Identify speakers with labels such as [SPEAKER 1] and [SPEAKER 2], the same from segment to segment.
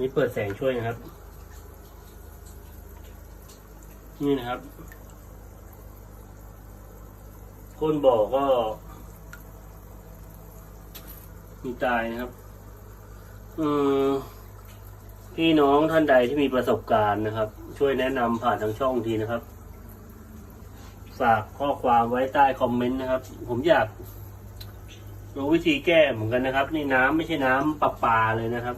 [SPEAKER 1] นี่เปิดแสงช่วยนะครับ นี่นะครับก้นบ่อก็ มีตายนะครับอืมพี่น้องท่านใดที่มีประสบการณ์นะครับ ช่วยแนะนำผ่านทางช่องทีนะครับ ฝากข้อความไว้ใต้คอมเมนต์นะครับ ผมอยากรู้วิธีแก้เหมือนกันนะครับ นี่น้ำไม่ใช่น้ำประปาเลยนะครับ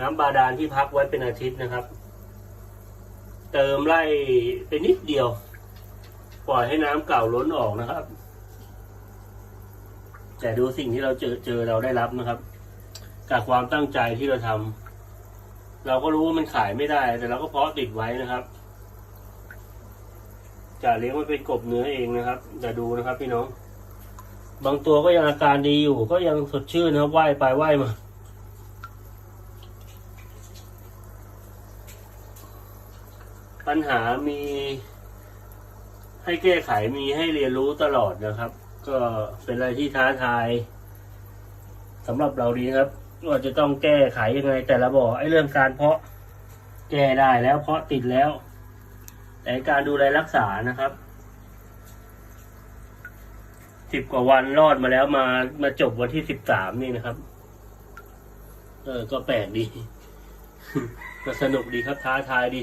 [SPEAKER 1] น้ำบาดาลที่พักไว้เป็นอาทิตย์นะครับ เติมไล่ไปนิดเดียว ปล่อยให้น้ำเก่าล้นออกนะครับ แต่ดูสิ่งที่เราเจอเจอเราได้รับนะครับจากความตั้งใจที่เราทำเราก็รู้ว่ามันขายไม่ได้ แต่เราก็เพาะติดไว้นะครับจะเลี้ยงมันเป็นกบเนื้อเองนะครับแต่ดูนะครับพี่น้อง บางตัวก็ยังอาการดีอยู่ ก็ยังสดชื่นนะครับว่ายไปว่ายมา ปัญหามีให้แก้ไขมีให้เรียนรู้ตลอดนะครับ ก็เป็นอะไรที่ท้าทายสำหรับเราดีครับว่าจะต้องแก้ไขยังไง แต่ละบ่อไอ้เรื่องการเพาะแก้ได้แล้วเพาะติดแล้ว แต่การดูแลรักษานะครับสิบกว่าวันรอดมาแล้วมามาจบวันที่สิบสามนี่นะครับ เออก็แปลกดี ก็สนุกดีครับท้าทายดี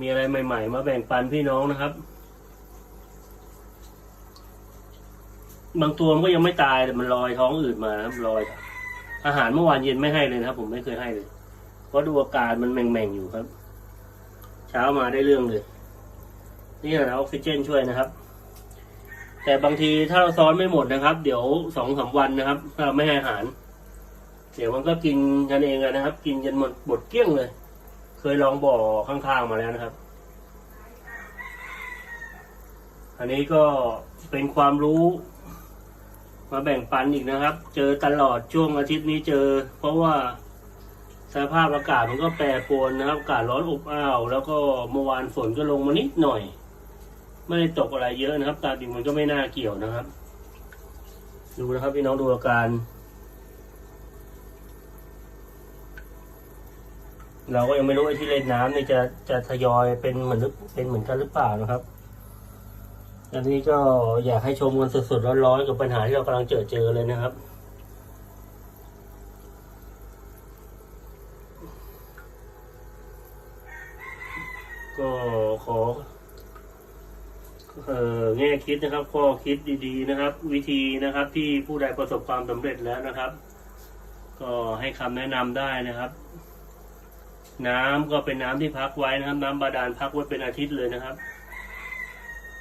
[SPEAKER 1] มีอะไรใหม่ๆ มาแบ่งปันพี่น้องนะครับ บางตัวมันก็ยังไม่ตายแต่มันลอยท้องอืดมานะครับลอย อาหารเมื่อวานเย็นไม่ให้เลยนะครับ ผมไม่เคยให้เลย เพราะดูอาการมันแม่งๆอยู่ครับ เช้ามาได้เรื่องเลย นี่แหละออกซิเจนช่วยนะครับ แต่บางทีถ้าเราซ้อนไม่หมดนะครับ เดี๋ยวสองสามวันนะครับถ้าเราไม่ให้อาหาร เดี๋ยวมันก็กินกันเองนะครับ กินจนหมดหมดเกลี้ยงเลย เคยลองบ่อข้างๆมาแล้วนะครับ อันนี้ก็เป็นความรู้มาแบ่งปันอีกนะครับ เจอตลอดช่วงอาทิตย์นี้เจอ เพราะว่าสภาพอากาศมันก็แปรปรวนนะครับ อากาศร้อนอบอ้าว แล้วก็เมื่อวานฝนก็ลงมานิดหน่อย ไม่ได้ตกอะไรเยอะนะครับ ตามจริงมันก็ไม่น่าเกี่ยวนะครับ ดูนะครับพี่น้องดูอาการ เราก็ยังไม่รู้ไอ้ที่เล่นน้ำนี่จะจะทยอยเป็นเหมือนเป็นเหมือนกันหรือเปล่านะครับ อันนี้ก็อยากให้ชมกันสดๆร้อนๆกับปัญหาที่เรากำลังเจอเจอเลยนะครับก็ขอเอ่อแง่คิดนะครับข้อคิดดีๆนะครับ วิธีนะครับที่ผู้ใดประสบความสำเร็จแล้วนะครับ ก็ให้คำแนะนำได้นะครับ น้ำก็เป็นน้ำที่พักไว้นะครับ น้ำบาดาลพักไว้เป็นอาทิตย์เลยนะครับ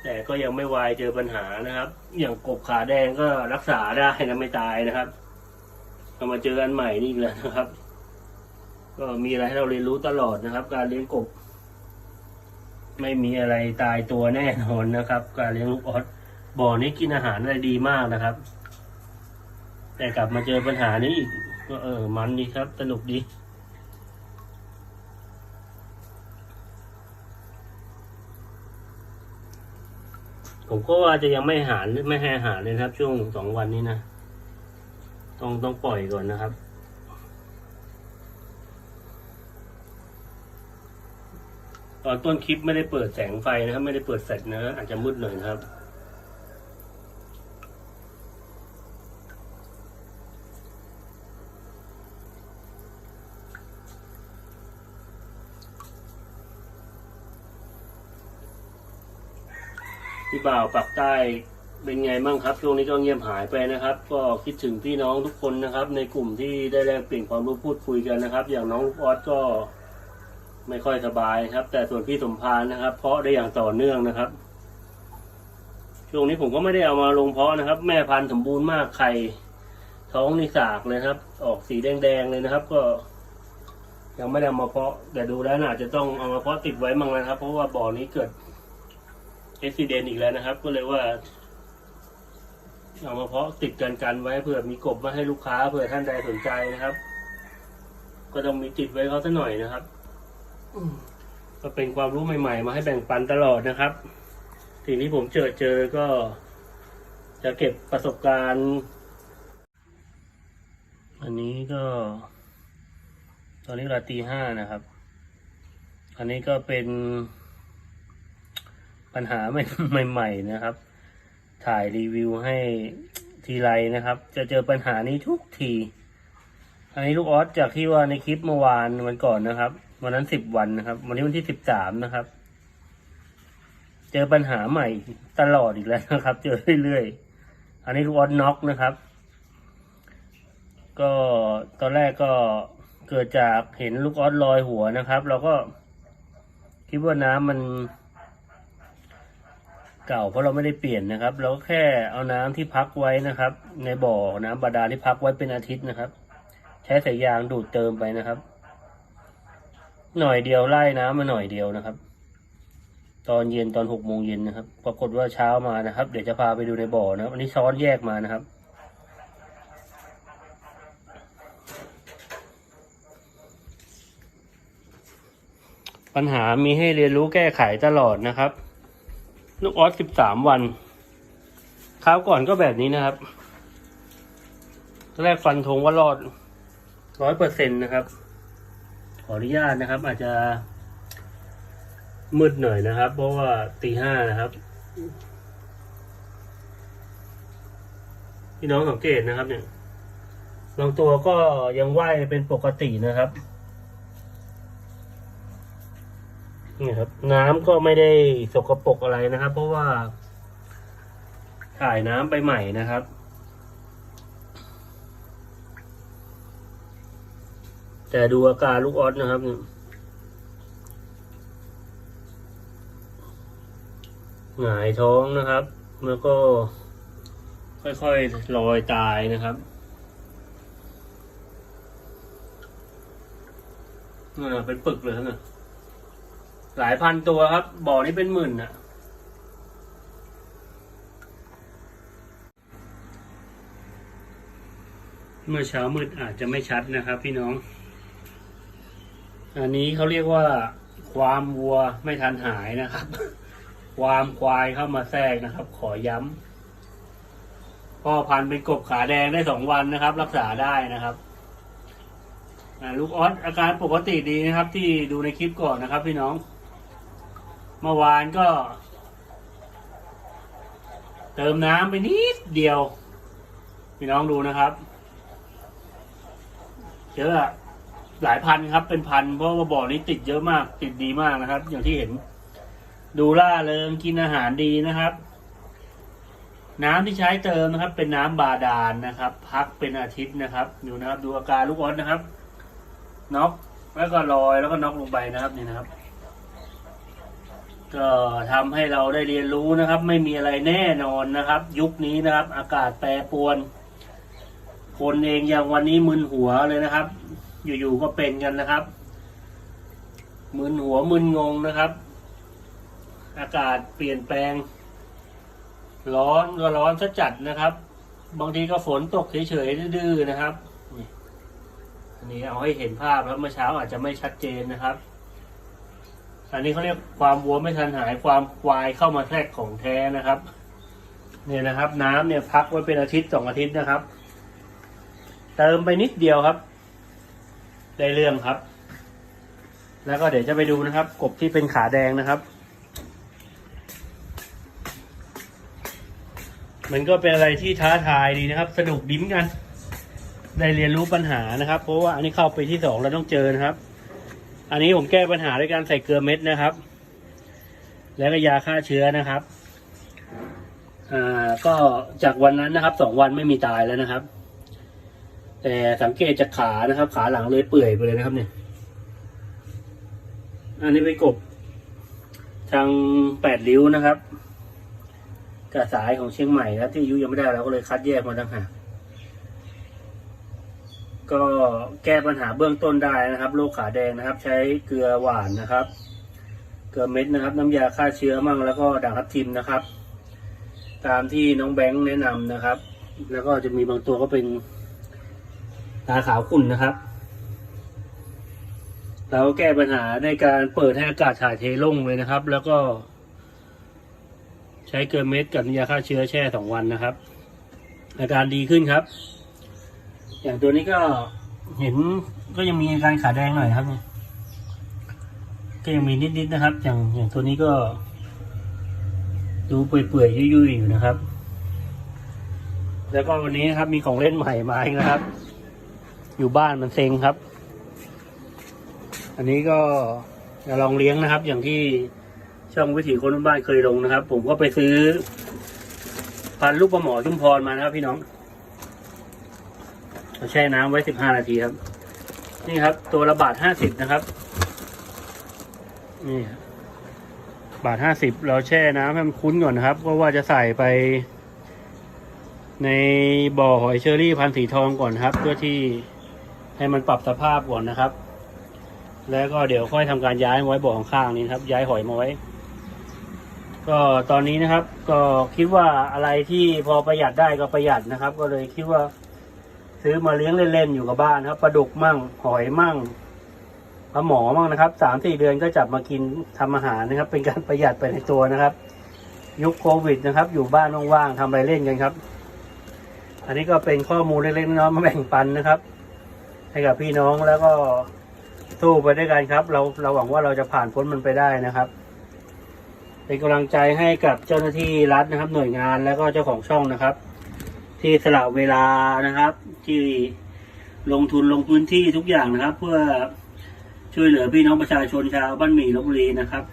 [SPEAKER 1] แต่ก็ยังไม่วายเจอปัญหานะครับ อย่างกบขาแดงก็รักษาได้นะไม่ตายนะครับเอามาเจอกันใหม่นี่แล้วนะครับ ก็มีอะไรให้เราเรียนรู้ตลอดนะครับ การเลี้ยงกบ ไม่มีอะไรตายตัวแน่นอนนะครับ การเลี้ยงลูกออสบ่อนี้กินอาหารอะไรดีมากนะครับ แต่กลับมาเจอปัญหานี้อีกก็เออมันดีครับ สนุกดี ผมก็ว่าจะยังไม่หารไม่ให้อาหารเลยครับ ช่วงสองวันนี้นะ ต้องต้องปล่อยก่อนนะครับ ตอนต้นคลิปไม่ได้เปิดแสงไฟนะครับ ไม่ได้เปิดแฟลชนะอาจจะมืดหน่อยนะครับ พี่บ่าวปักใต้เป็นไงบ้างครับ ช่วงนี้ก็เงียบหายไปนะครับ ก็คิดถึงพี่น้องทุกคนนะครับ ในกลุ่มที่ได้แลกเปลี่ยนความรู้พูดคุยกันนะครับ อย่างน้องลูกออสก็ไม่ค่อยสบายครับ แต่ส่วนพี่สมพานนะครับ เพาะได้อย่างต่อเนื่องนะครับ ช่วงนี้ผมก็ไม่ได้เอามาลงเพาะนะครับ แม่พันธุ์สมบูรณ์มากไข่ท้องนี่สากเลยครับ ออกสีแดงๆเลยนะครับ ก็ยังไม่ได้เอามาเพาะ แต่ดูแล้วน่าจะต้องเอามาเพาะติดไว้มั่งนะครับ เพราะว่าบ่อนี้เกิด อุบิเหตุอีกแล้วนะครับ ก็เลยว่าเอามาเพาะติดกันกันไว้เผื่อมีกบมาให้ลูกค้าเผื่อท่านใดสนใจนะครับ ก็ต้องมีติดไว้เขาสักหน่อยนะครับก็เป็นความรู้ใหม่ ๆ มาให้แบ่งปันตลอดนะครับทีนี้ผมเจอเจอก็ จะเก็บประสบการณ์ อันนี้ก็ ตอนนี้เวลาตีห้านะครับ อันนี้ก็เป็น ปัญหาใหม่ใหม่ๆนะครับ ถ่ายรีวิวให้ทีไรนะครับ จะเจอปัญหานี้ทุกทีอันนี้ลูกออสจากที่ว่าในคลิปเมื่อวานวันก่อนนะครับวันนั้นสิบวันนะครับ วันนี้วันที่สิบสามนะครับ เจอปัญหาใหม่ตลอดอีกแล้วนะครับ เจอเรื่อยๆอันนี้ลูกออสน็อกนะครับ ก็ตอนแรกก็เกิดจากเห็นลูกออสลอยหัวนะครับ เราก็คิดว่าน้ำมัน เก่าเพราะเราไม่ได้เปลี่ยนนะครับ เราก็แค่เอาน้ำที่พักไว้นะครับ ในบ่อน้ำบาดาลที่พักไว้เป็นอาทิตย์นะครับ ใช้สายยางดูดเติมไปนะครับ หน่อยเดียวไล่น้ำมาหน่อยเดียวนะครับ ตอนเย็นตอนหกโมงเย็นนะครับ ปรากฏว่าเช้ามานะครับ เดี๋ยวจะพาไปดูในบ่อนะครับ อันนี้ช้อนแยกมานะครับปัญหามีให้เรียนรู้แก้ไขตลอดนะครับ ลูกออสสิบสามวันคราวก่อนก็แบบนี้นะครับ แรกฟันธงว่ารอดร้อยเปอร์เซ็นต์นะครับ ขออนุญาตนะครับ อาจจะมืดหน่อยนะครับ เพราะว่าตีห้านะครับ พี่น้องสังเกตนะครับ เนี่ยบางตัวก็ยังว่ายเป็นปกตินะครับ นี่ครับ น้ำก็ไม่ได้สกปรกอะไรนะครับ เพราะว่าถ่ายน้ำไปใหม่นะครับ แต่ดูอาการลูกออสนะครับเหงายท้องนะครับ แล้วก็ค่อยๆลอยตายนะครับนั่นะเป็นปึกเลยนี่ หลายพันตัวครับ บ่อนี้เป็นหมื่นอะเมื่อเช้ามืดอาจจะไม่ชัดนะครับพี่น้อง อันนี้เขาเรียกว่า ความวัวไม่ทันหายนะครับ ความควายเข้ามาแทรกนะครับ ขอย้ำพ่อพันธุ์เป็นกบขาแดงได้สองวันนะครับ รักษาได้นะครับลูกออสอาการปกติดีนะครับ ที่ดูในคลิปก่อนนะครับ พี่น้อง เมื่อวานก็ เติมน้ำไปนิดเดียว พี่น้องดูนะครับเยอะอะหลายพันครับ เป็นพันเพราะว่าบ่อนี้ติดเยอะมาก ติดดีมากนะครับ อย่างที่เห็น ดูล่าเริงกินอาหารดีนะครับ น้ำที่ใช้เติมนะครับ เป็นน้ำบาดาลนะครับ พักเป็นอาทิตย์นะครับ ดูนะครับ ดูอาการลูกออสนะครับน็อกแล้วก็ลอยแล้วก็น็อกลงไปนะครับนี่นะครับ ก็ทำให้เราได้เรียนรู้นะครับ ไม่มีอะไรแน่นอนนะครับ ยุคนี้นะครับ อากาศแปรปรวน คนเองอย่างวันนี้มึนหัวเลยนะครับ อยู่ๆก็เป็นกันนะครับ มึนหัวมึนงงนะครับ อากาศเปลี่ยนแปลง ร้อนก็ร้อนซะจัดนะครับ บางทีก็ฝนตกเฉยๆดื้อๆนะครับนี่อันนี้เอาให้เห็นภาพแล้วเมื่อเช้าอาจจะไม่ชัดเจนนะครับ อันนี้เขาเรียกความวัวไม่ทันหายความควายเข้ามาแทรกของแท้นะครับ เนี่ยนะครับ น้ำเนี่ยพักไว้เป็นอาทิตย์สองอาทิตย์นะครับ เติมไปนิดเดียวครับ ได้เรื่องครับ แล้วก็เดี๋ยวจะไปดูนะครับ กบที่เป็นขาแดงนะครับ มันก็เป็นอะไรที่ท้าทายดีนะครับ สนุกดิ้มกัน ได้เรียนรู้ปัญหานะครับ เพราะว่าอันนี้เข้าไปที่สองเราต้องเจอนะครับ อันนี้ผมแก้ปัญหาด้วยการใส่เกลือเม็ดนะครับ แล้วก็ยาฆ่าเชื้อนะครับ อ่า ก็จากวันนั้นนะครับสองวันไม่มีตายแล้วนะครับ แต่สังเกตจากขานะครับ ขาหลังเลยเปื่อยไปเลยนะครับ เนี่ย อันนี้ไปกบ ทางแปดริ้วนะครับกระสายของเชียงใหม่นะที่อายุยังไม่ได้เราก็เลยคัดแยกมาต่างหาก ก็แก้ปัญหาเบื้องต้นได้นะครับโรคขาแดงนะครับ ใช้เกลือหวานนะครับ เกลือเม็ดนะครับ น้ำยาฆ่าเชื้อมั่งแล้วก็ด่างทับทิมนะครับ ตามที่น้องแบงค์แนะนำนะครับ แล้วก็จะมีบางตัวก็เป็นตาขาวขุ่นนะครับ เราแก้ปัญหาในการเปิดให้อากาศถ่ายเทลงเลยนะครับ แล้วก็ ใช้เกลือเม็ดกับน้ำยาฆ่าเชื้อแช่สองวันนะครับ อาการดีขึ้นครับ อย่างตัวนี้ก็เห็นก็ยังมีอาการขาแดงหน่อยครับเนี่ยก็ยังมีนิดๆนะครับ อย่างอย่างตัวนี้ก็ ดูเปื่อยๆยุ่ยๆอยู่นะครับ แล้วก็วันนี้นะครับมีของเล่นใหม่มาอีกนะครับ อยู่บ้านมันเซ็งครับ อันนี้ก็จะลองเลี้ยงนะครับ อย่างที่ช่องวิถีคนบ้านเคยลงนะครับ ผมก็ไปซื้อพันลูกปลาหมอชุมพรมานะครับพี่น้อง แช่น้ำไว้สิบห้านาทีครับ นี่ครับ ตัวละบาทห้าสิบนะครับ นี่ครับบาทห้าสิบเราแช่น้ำให้มันคุ้นก่อนนะครับ เพราะว่าจะใส่ไป ในบ่อหอยเชอรี่พันสีทองก่อนครับ เพื่อที่ให้มันปรับสภาพก่อนนะครับ แล้วก็เดี๋ยวค่อยทำการย้ายไว้บ่อข้างนี้ครับ ย้ายหอยมาไว้ก็ตอนนี้นะครับ ก็คิดว่าอะไรที่พอประหยัดได้ก็ประหยัดนะครับ ก็เลยคิดว่า ซื้อมาเลี้ยงเล่นๆอยู่กับบ้านครับปลาดุกมั่งหอยมั่งปลาหมอมั่งนะครับสามสี่เดือนก็จับมากินทำอาหารนะครับ เป็นการประหยัดไปในตัวนะครับ ยุคโควิดนะครับ อยู่บ้านว่างๆทำอะไรเล่นกันครับ อันนี้ก็เป็นข้อมูลเล็กๆน้อยๆมาแบ่งปันนะครับ ให้กับพี่น้องแล้วก็สู้ไปด้วยกันครับ เราเราหวังว่าเราจะผ่านพ้นมันไปได้นะครับเป็นกำลังใจให้กับเจ้าหน้าที่รัฐนะครับ หน่วยงานแล้วก็เจ้าของช่องนะครับ ที่สละเวลานะครับ ที่ลงทุนลงพื้นที่ทุกอย่างนะครับ เพื่อช่วยเหลือพี่น้องประชาชนชาวบ้านหมี่ลบบุรีนะครับ